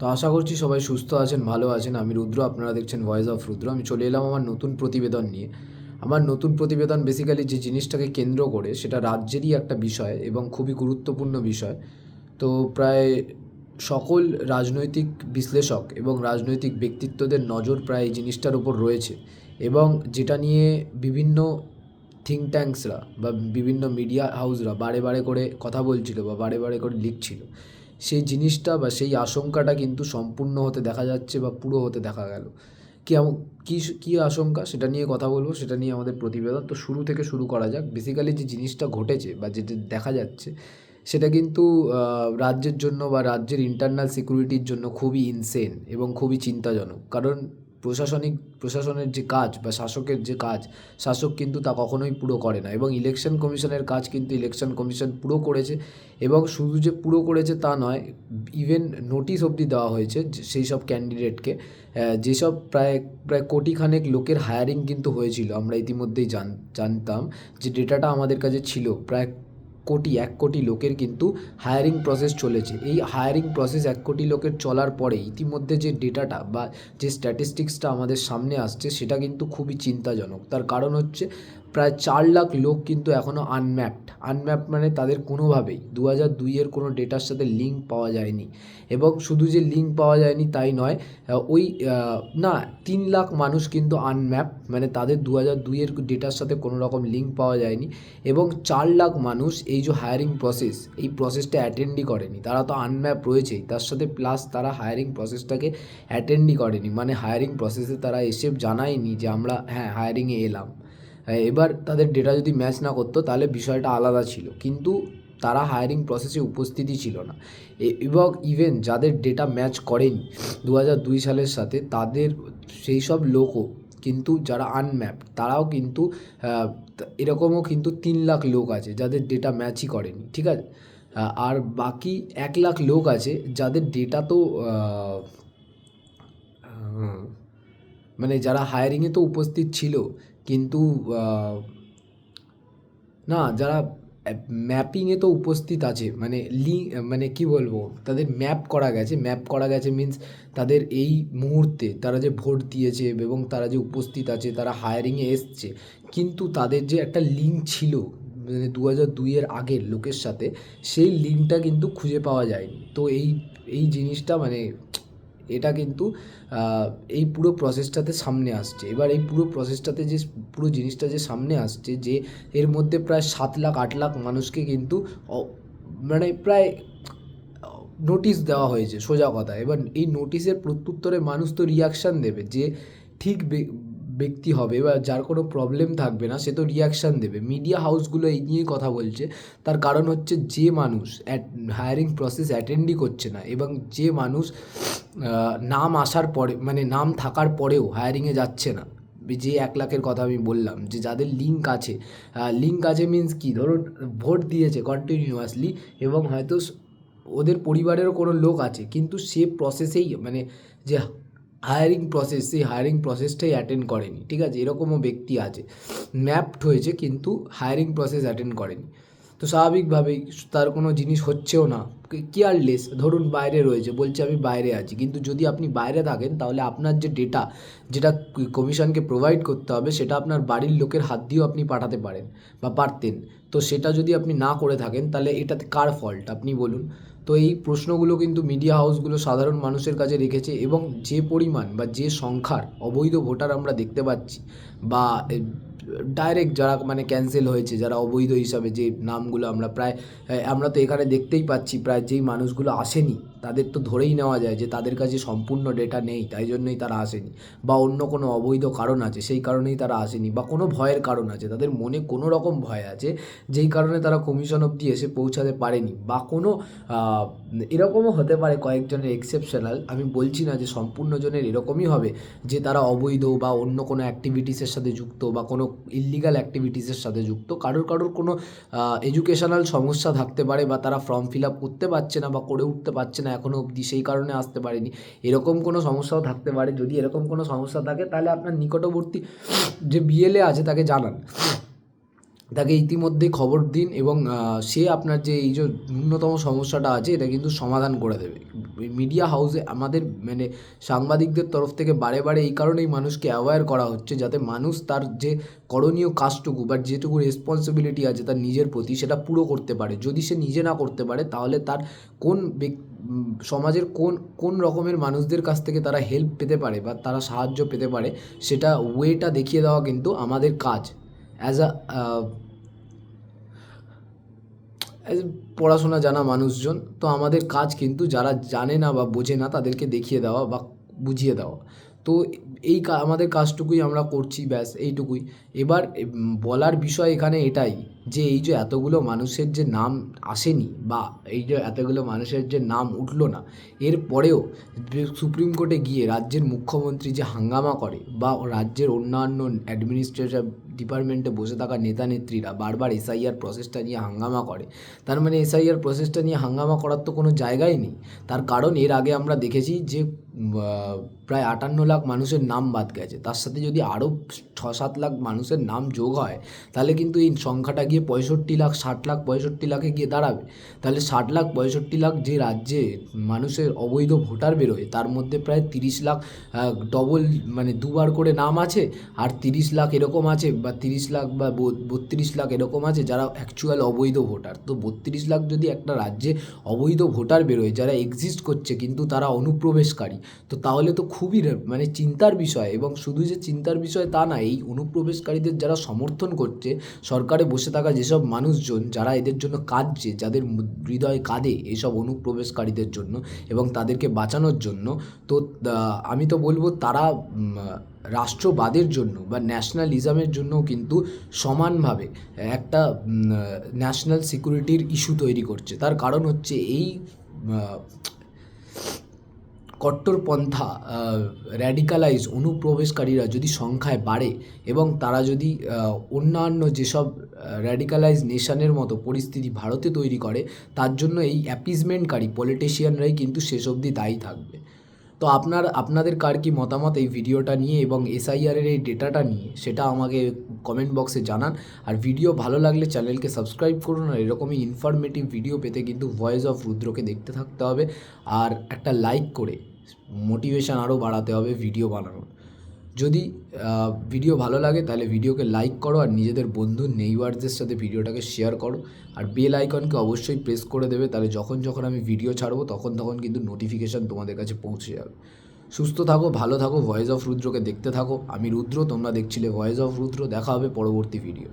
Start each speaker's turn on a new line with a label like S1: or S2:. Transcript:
S1: তো আশা করছি সবাই সুস্থ আছেন, ভালো আছেন। আমি রুদ্র, আপনারা দেখছেন ভয়েস অফ রুদ্র। আমি চলে এলাম আমার নতুন প্রতিবেদন নিয়ে। আমার নতুন প্রতিবেদন বেসিক্যালি যে জিনিসটাকে কেন্দ্র করে সেটা রাজ্যেরই একটা বিষয় এবং খুবই গুরুত্বপূর্ণ বিষয়। তো প্রায় সকল রাজনৈতিক বিশ্লেষক এবং রাজনৈতিক ব্যক্তিত্বদের নজর প্রায় এই জিনিসটার উপর রয়েছে এবং যেটা নিয়ে বিভিন্ন থিঙ্ক ট্যাঙ্কসরা বা বিভিন্ন মিডিয়া হাউসরা বারে বারে করে কথা বলছিল বা বারে বারে করে লিখছিল। সেই জিনিসটা বা সেই আশঙ্কাটা কিন্তু সম্পূর্ণ হতে দেখা যাচ্ছে বা পুরো হতে দেখা গেল। কি কী আশঙ্কা? সেটা নিয়ে কথা বলব, সেটা নিয়ে আমাদের প্রতিবেদন। তো শুরু থেকে শুরু করা যাক। বেসিক্যালি যে জিনিসটা ঘটেছে বা যেটা দেখা যাচ্ছে, সেটা কিন্তু রাজ্যের জন্য বা রাজ্যের ইন্টারনাল সিকিউরিটির জন্য খুবই ইনসেন এবং খুবই চিন্তাজনক। কারণ প্রশাসনিক, প্রশাসনের যে কাজ বা শাসকের যে কাজ, শাসক কিন্তু তা কখনোই পুরো করে না এবং ইলেকশন কমিশনের কাজ কিন্তু ইলেকশন কমিশন পুরো করেছে এবং শুধু যে পুরো করেছে তা নয় ইভেন নোটিশ অবধি দেওয়া হয়েছে সেই সব ক্যান্ডিডেটকে যেসব প্রায় প্রায় কোটিখানেক লোকের হায়ারিং কিন্তু হয়েছিল, আমরা ইতিমধ্যেই জান, জানতাম যে ডেটাটা আমাদের কাছে ছিল, প্রায় কোটি, এক কোটি লোকের কিন্তু হায়ারিং প্রসেস চলেছে। এই হায়ারিং প্রসেস এক কোটি লোকের চলার পরে ইতিমধ্যে যে ডেটাটা বা যে স্ট্যাটিস্টিক্সটা আমাদের সামনে আসছে, সেটা কিন্তু খুবই চিন্তাজনক। তার কারণ হচ্ছে প্রায় চার লাখ লোক কিন্তু এখনও আনম্যাপড আনম্যাপড মানে তাদের কোনোভাবেই। দু হাজার দুইয়ের কোনো ডেটার সাথে লিঙ্ক পাওয়া যায়নি। এবং শুধু যে লিঙ্ক পাওয়া যায়নি তাই নয় ওই না, তিন লাখ মানুষ কিন্তু আনম্যাপ মানে তাদের দু হাজার দুইয়ের ডেটার সাথে কোনো রকম লিঙ্ক পাওয়া যায়নি। এবং চার লাখ মানুষ এই যে হায়ারিং প্রসেস এই প্রসেসটা অ্যাটেন্ডই করেনি। তারা তো আনম্যাপ রয়েছেই। তার সাথে প্লাস তারা হায়ারিং প্রসেসটাকে অ্যাটেন্ডই করেনি। মানে হায়ারিং প্রসেসে তারা এসে জানায়নি যে আমরা হ্যাঁ হায়ারিংয়ে এলাম। এবার তাদের ডেটা যদি ম্যাচ না করতো, তাহলে বিষয়টা আলাদা ছিল। কিন্তু তারা হায়ারিং প্রসেসে উপস্থিতি ছিল না। এবং ইভেন যাদের ডেটা ম্যাচ করেনি দু দুই সালের সাথে, তাদের সেই সব লোকও কিন্তু যারা আনম্যাপ তারাও কিন্তু এরকমও কিন্তু তিন লাখ লোক আছে যাদের ডেটা ম্যাচই করেনি, ঠিক আছে? আর বাকি এক লাখ লোক আছে যাদের ডেটা তো মানে যারা হায়ারিংয়ে তো উপস্থিত ছিল কিন্তু না, যারা ম্যাপিংয়ে তো উপস্থিত আছে মানে লি মানে কি বলব, তাদের ম্যাপ করা গেছে ম্যাপ করা গেছে মিন্স তাদের এই মুহূর্তে তারা যে ভোট দিয়েছে এবং তারা যে উপস্থিত আছে, তারা হায়ারিংয়ে এসছে, কিন্তু তাদের যে একটা লিঙ্ক ছিল মানে দু হাজার দুইয়ের আগের লোকের সাথে, সেই লিঙ্কটা কিন্তু খুঁজে পাওয়া যায়নি। তো এই এই জিনিসটা মানে এটা কিন্তু এই পুরো প্রসেসটাতে সামনে আসছে। এবার এই পুরো প্রসেসটাতে যে পুরো জিনিসটা যে সামনে আসছে, যে এর মধ্যে প্রায় সাত লাখ, আট লাখ মানুষকে কিন্তু মানে প্রায় নোটিশ দেওয়া হয়েছে সোজা কথা। এবার এই নোটিশের প্রত্যুত্তরে মানুষ তো রিয়াকশান দেবে যে, ঠিক ব্যক্তি হবে বা যার কোনো প্রবলেম থাকবে না, সে তো রিয়াকশান দেবে। মিডিয়া হাউসগুলো এই নিয়েই কথা বলছে। তার কারণ হচ্ছে যে মানুষ অ্যাট হায়ারিং প্রসেস অ্যাটেন্ডই করছে না এবং যে মানুষ নাম আসার পরে মানে নাম থাকার পরেও হায়ারিংয়ে যাচ্ছে না। যে এক লাখের কথা আমি বললাম, যে যাদের লিঙ্ক আছে লিঙ্ক আছে মিন্স কি? ধরুন, ভোট দিয়েছে কন্টিনিউয়াসলি এবং হয়তো ওদের পরিবারেরও কোনো লোক আছে, কিন্তু সে প্রসেসেই মানে যে হায়ারিং প্রসেস সেই হায়ারিং প্রসেসটাই অ্যাটেন্ড করেনি, ঠিক আছে? এরকমও ব্যক্তি আছে। ম্যাপড হয়েছে, কিন্তু হায়ারিং প্রসেস অ্যাটেন্ড করেনি। তো স্বাভাবিকভাবেই তার কোনো জিনিস হচ্ছেও না। কেয়ারলেস, ধরুন বাইরে রয়েছে, বলছে আমি বাইরে আছি। কিন্তু যদি আপনি বাইরে থাকেন, তাহলে আপনার যে ডেটা, যেটা কমিশনকে প্রোভাইড করতে হবে, সেটা আপনার বাড়ির লোকের হাত দিয়েও আপনি পাঠাতে পারেন বা পারতেন। তো সেটা যদি আপনি না করে থাকেন, তাহলে এটাতে কার ফল্ট আপনি বলুন। তো এই প্রশ্নগুলো কিন্তু মিডিয়া হাউসগুলো সাধারণ মানুষের কাছে রেখেছে এবং যে পরিমাণ বা যে সংখ্যার অবৈধ ভোটার আমরা দেখতে পাচ্ছি বা ডাইরেক্ট যারা মানে ক্যান্সেল হয়েছে, যারা অবৈধ হিসাবে যে নামগুলো আমরা প্রায় আমরা তো এখানে দেখতেই পাচ্ছি, প্রায় যেই মানুষগুলো আসেনি তাদের তো ধরেই নেওয়া যায় যে তাদের কাছে সম্পূর্ণ ডেটা নেই, তাই জন্যই তারা আসেনি। বা অন্য কোনো অবৈধ কারণ আছে, সেই কারণেই তারা আসেনি, বা কোনো ভয়ের কারণ আছে, তাদের মনে কোনো রকম ভয় আছে, যেই কারণে তারা কমিশন অবধি এসে পৌঁছাতে পারেনি। বা কোনো এরকমও হতে পারে কয়েকজনের এক্সেপশনাল আমি বলছি না যে সম্পূর্ণ জনের এরকমই হবে, যে তারা অবৈধ বা অন্য কোনো অ্যাক্টিভিটিসের সাথে যুক্ত বা কোনো ইল্লিগাল অ্যাক্টিভিটিসের সাথে যুক্ত। কারোর কারোর কোনো এডুকেশনাল সমস্যা থাকতে পারে বা তারা ফর্ম ফিল আপ করতে পারছে না বা করে উঠতে পারছে না এখনও অবধি সেই কারণে আসতে পারেনি। এরকম কোনো সমস্যাও থাকতে পারে। যদি এরকম কোনো সমস্যা থাকে, তাহলে আপনার নিকটবর্তী যে বিএলএ আছে, তাকে জানান। তাকে ইতিমধ্যেই খবর দিন এবং সে আপনার যে এই যে ন্যূনতম সমস্যাটা আছে, এটা কিন্তু সমাধান করে দেবে। মিডিয়া হাউসে আমাদের মানে সাংবাদিকদের তরফ থেকে বারে বারে এই কারণেই মানুষকে অ্যাওয়্যার করা হচ্ছে, যাতে মানুষ তার যে করণীয় কাজটুকু বা যেটুকু রেসপন্সিবিলিটি আছে তার নিজের প্রতি সেটা পুরো করতে পারে। যদি সে নিজে না করতে পারে, তাহলে তার কোন সমাজের কোন কোন রকমের মানুষদের কাছ থেকে তারা হেল্প পেতে পারে বা তারা সাহায্য পেতে পারে, সেটা ওয়েটা দেখিয়ে দেওয়া কিন্তু আমাদের কাজ। অ্যাজ অ্যাজ পড়াশোনা জানা মানুষজন, তো আমাদের কাজ কিন্তু যারা জানে না বা বোঝে না, তাদেরকে দেখিয়ে দেওয়া বা বুঝিয়ে দেওয়া। তো এই আমাদের কাজটুকুই আমরা করছি, ব্যাস এইটুকুই। এবার বলার বিষয় এখানে এটাই যে এই যে এতগুলো মানুষের যে নাম আসেনি বা এই যে এতগুলো মানুষের যে নাম উঠল না, এর পরেও সুপ্রিম কোর্টে গিয়ে রাজ্যের মুখ্যমন্ত্রী যে হাঙ্গামা করে বা রাজ্যের অন্যান্য অ্যাডমিনিস্ট্রেটিভ ডিপার্টমেন্টে বসে থাকা নেতা নেত্রীরা বারবার এসআইআর প্রসেসটা নিয়ে হাঙ্গামা করে। তার মানে এসআইআর প্রসেসটা নিয়ে হাঙ্গামা করার তো কোনো জায়গাই নেই। তার কারণ এর আগে আমরা দেখেছি যে প্রায় আটান্ন লাখ মানুষের নাম বাদ গেছে। তার সাথে যদি আরও ছ সাত লাখ মানুষের নাম যোগ হয়, তাহলে কিন্তু এই সংখ্যাটা গিয়ে পঁয়ষট্টি লাখ, ষাট লাখ, পঁয়ষট্টি লাখে গিয়ে দাঁড়াবে। তাহলে ষাট লাখ, পঁয়ষট্টি লাখ যে রাজ্যে মানুষের অবৈধ ভোটার বেরোয়, তার মধ্যে প্রায় তিরিশ লাখ ডবল মানে দুবার করে নাম আছে, আর তিরিশ লাখ এরকম আছে বা তিরিশ লাখ বা বত্রিশ লাখ এরকম আছে যারা অ্যাকচুয়াল অবৈধ ভোটার। তো বত্রিশ লাখ যদি একটা রাজ্যে অবৈধ ভোটার বেরোয়, যারা এক্সিস্ট করছে কিন্তু তারা অনুপ্রবেশকারী, তো তাহলে তো খুবই মানে চিন্তার বিষয় এবং শুধু যে চিন্তার বিষয় তা না, এই অনুপ্রবেশকারীদের যারা সমর্থন করছে, সরকারে বসে থাকা যেসব মানুষজন যারা এদের জন্য কাঁদছে, যাদের হৃদয় কাঁদে এইসব অনুপ্রবেশকারীদের জন্য এবং তাদেরকে বাঁচানোর জন্য, তো আমি তো বলব তারা রাষ্ট্রবাদের জন্য বা ন্যাশনালিজমের জন্য কিন্তু সমানভাবে একটা ন্যাশনাল সিকিউরিটির ইস্যু তৈরি করছে। তার কারণ হচ্ছে এই কট্টরপন্থা র্যাডিকালাইজ অনুপ্রবেশকারীরা যদি সংখ্যায় বাড়ে এবং তারা যদি অন্যান্য যেসব র্যাডিকালাইজ নেশানের মতো পরিস্থিতি ভারতে তৈরি করে, তার জন্য এই অ্যাপিজমেন্টকারী পলিটিশিয়ানরাই কিন্তু শেষ অবধি দায়ী থাকবে। তো আপনার, আপনাদের কার কি মতামত এই ভিডিওটা নিয়ে এবং এসআইআরের এই ডেটাটা নিয়ে? সেটা আমাকে কমেন্ট বক্সে জানান। আর ভিডিও ভালো লাগলে চ্যানেলকে সাবস্ক্রাইব করুন। আর এরকমই ইনফরমেটিভ ভিডিও পেতে কিন্তু ভয়েস অফ রুদ্রকে দেখতে থাকতে হবে। আর একটা লাইক করে মোটিভেশন আরও বাড়াতে হবে ভিডিও বানানোর। যদি ভিডিও ভালো লাগে, তাহলে ভিডিওকে লাইক করো আর নিজেদের বন্ধু নেইবারদের সাথে ভিডিওটাকে শেয়ার করো। আর বেল আইকনকে অবশ্যই প্রেস করে দেবে, তাহলে যখন যখন আমি ভিডিও ছাড়বো, তখন তখন কিন্তু নোটিফিকেশান তোমাদের কাছে পৌঁছে যাবে। সুস্থ থাকো, ভালো থাকো ভয়েস অফ রুদ্রকে দেখতে থাকো। আমি রুদ্র, তোমরা দেখছিলে ভয়েস অফ রুদ্র। দেখা হবে পরবর্তী ভিডিও